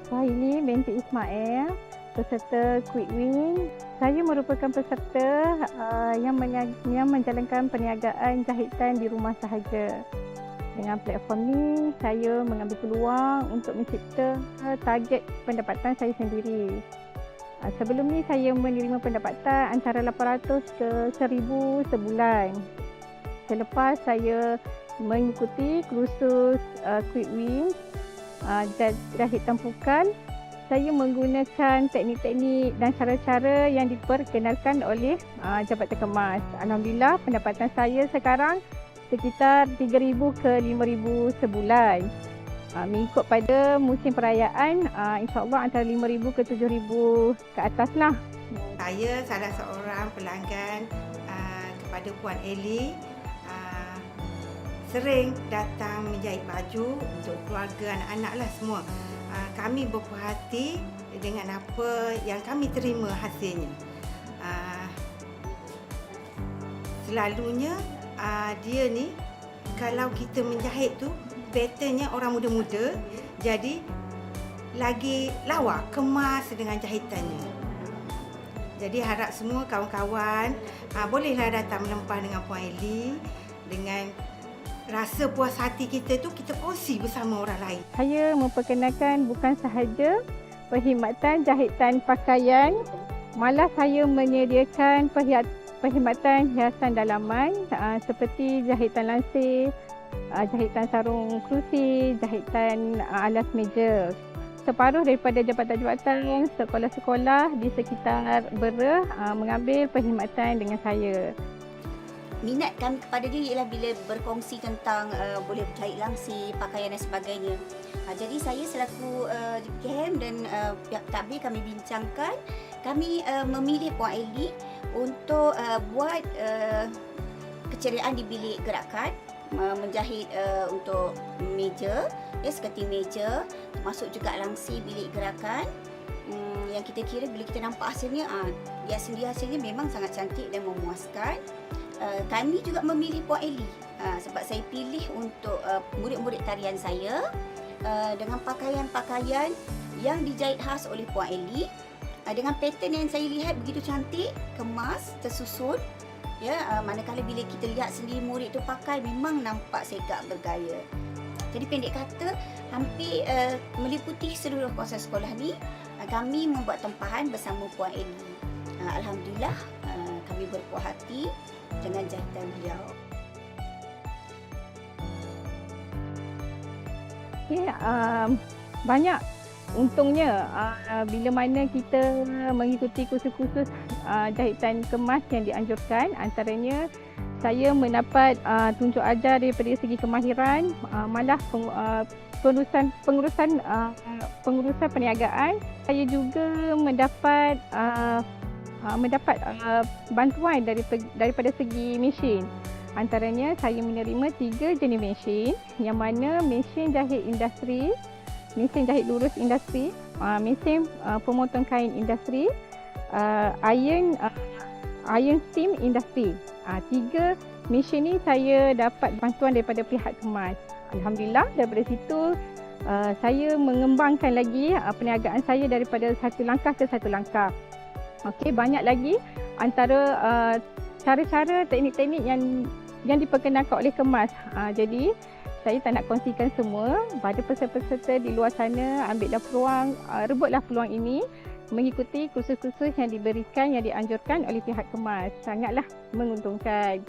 Iswaili binti Ismail, peserta Quick Win. Saya merupakan peserta uh, yang, yang menjalankan perniagaan jahitan di rumah sahaja. Dengan platform ni, saya mengambil peluang untuk mencipta uh, target pendapatan saya sendiri. Uh, sebelum ni saya menerima pendapatan antara 800 ke 1000 sebulan. Selepas saya mengikuti kursus uh, Quick Win jahit tempukan, saya menggunakan teknik-teknik dan cara-cara yang diperkenalkan oleh uh, Jabatan Kemas. Alhamdulillah pendapatan saya sekarang sekitar 3,000 ke 5,000 sebulan. Uh, mengikut pada musim perayaan, uh, insyaAllah antara 5,000 ke 7,000 ke atas lah. Saya salah seorang pelanggan uh, kepada Puan Eli sering datang menjahit baju untuk keluarga anak-anak lah semua. Ah, kami berpuas hati dengan apa yang kami terima hasilnya. Ah, selalunya ah, dia ni kalau kita menjahit tu patternnya orang muda-muda jadi lagi lawa kemas dengan jahitannya. Jadi harap semua kawan-kawan bolehlah datang melempah dengan Puan Eli dengan rasa puas hati kita tu kita kongsi bersama orang lain. Saya memperkenalkan bukan sahaja perkhidmatan jahitan pakaian, malah saya menyediakan perkhidmatan hiasan dalaman uh, seperti jahitan lansir, uh, jahitan sarung kerusi, jahitan uh, alas meja. Separuh daripada jabatan-jabatan sekolah-sekolah di sekitar Bera uh, mengambil perkhidmatan dengan saya minat kami kepada dia ialah bila berkongsi tentang uh, boleh berjahit langsir, pakaian dan sebagainya. Uh, jadi saya selaku uh, KM dan uh, pihak tabir kami bincangkan, kami uh, memilih Puan Eli untuk uh, buat uh, keceriaan di bilik gerakan uh, menjahit uh, untuk meja, ya seketing meja, masuk juga langsir bilik gerakan. Hmm, yang kita kira bila kita nampak hasilnya, uh, dia sendiri hasilnya memang sangat cantik dan memuaskan. Uh, kami juga memilih Puan Eli uh, sebab saya pilih untuk uh, murid-murid tarian saya uh, dengan pakaian-pakaian yang dijahit khas oleh Puan Eli uh, dengan pattern yang saya lihat begitu cantik, kemas, tersusun ya uh, manakala bila kita lihat sendiri murid tu pakai memang nampak segak bergaya. Jadi pendek kata hampir uh, meliputi seluruh kawasan sekolah ni uh, kami membuat tempahan bersama Puan Eli. Uh, Alhamdulillah uh, kami berpuas hati dengan jahitan beliau. Okay, um, banyak untungnya uh, bila mana kita mengikuti kursus-kursus uh, jahitan kemas yang dianjurkan antaranya saya mendapat uh, tunjuk ajar daripada segi kemahiran uh, malah peng, uh, pengurusan pengurusan uh, pengurusan perniagaan saya juga mendapat uh, uh, mendapat uh, bantuan dari, daripada segi mesin. Antaranya saya menerima tiga jenis mesin yang mana mesin jahit industri, mesin jahit lurus industri, uh, mesin uh, pemotong kain industri, uh, iron uh, iron steam industri. Uh, tiga mesin ni saya dapat bantuan daripada pihak kemas. Alhamdulillah daripada situ uh, saya mengembangkan lagi uh, perniagaan saya daripada satu langkah ke satu langkah. Okey, banyak lagi antara uh, cara-cara teknik-teknik yang yang diperkenalkan oleh kemas. Uh, jadi saya tak nak kongsikan semua pada peserta-peserta di luar sana ambillah peluang, uh, rebutlah peluang ini mengikuti kursus-kursus yang diberikan yang dianjurkan oleh pihak kemas. Sangatlah menguntungkan.